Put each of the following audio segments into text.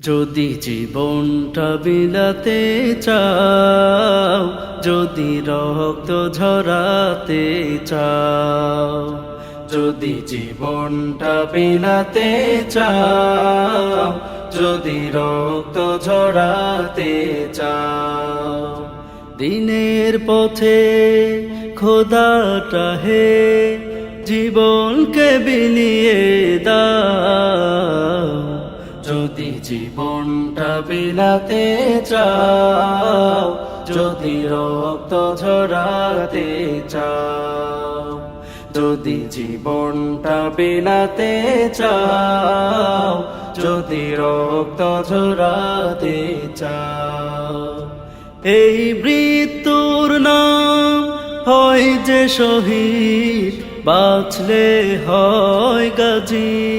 যদি জীবনটা বিলাতে চাও, যদি রক্ত ঝরাতে চাও, যদি জীবনটা বিলাতে চাও, যদি রক্ত ঝরাতে চাও, দিনের পথে খোদাটা হে, জীবনকে বিলিয়ে দাও। জীবনটা বিলাতে চাও, যদি রক্ত ঝরাতে চাও, যদি জীবনটা বিলাতে চাও, যদি রক্ত ঝরাতে চাও। এই মৃত্যুর নাম হয় যে শহীদ, বাঁচলে হয় গাজী।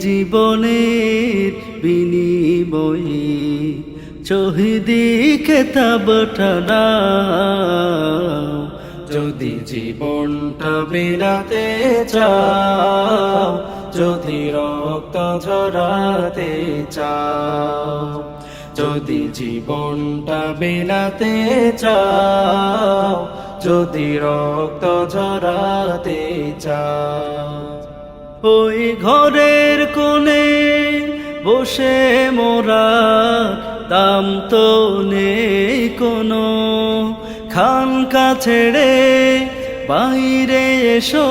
জীবনের বিনিময়ে শহীদি খেতাবটা যদি জীবনটা বিলাতে চাও, যদি রক্ত ঝরাতে চাও, যদি জীবনটা বিলাতে চাও, যদি রক্ত ঝরাতে চাও। ওই ঘরের কোণে বসে মোরা দাম তো নেই কোনো। খানকা ছেড়ে বাইরে এসো,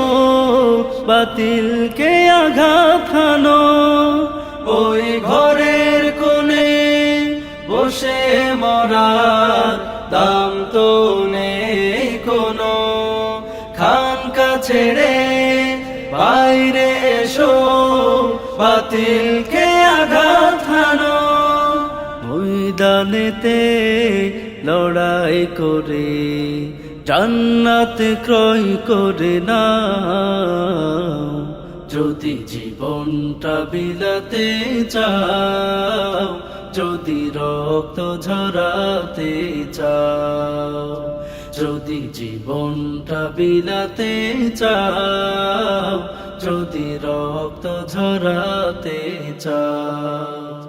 বাতিলকে আঘাত হানো। ওই ঘরের কোণে বসে মরা দাম তো নেই কোনো। খানকা ছেড়ে বাইরে এসো বাতিলকে আঘাত হানো। ময়দানেতে লড়াই করে, জান্নাত ক্রয় করে না যদি জীবনটা বিলাতে চাও, যদি রক্ত ঝরাতে চাও, যদি জীবনটা বিলাতে চাও যদি রক্ত ঝরাতে চাও।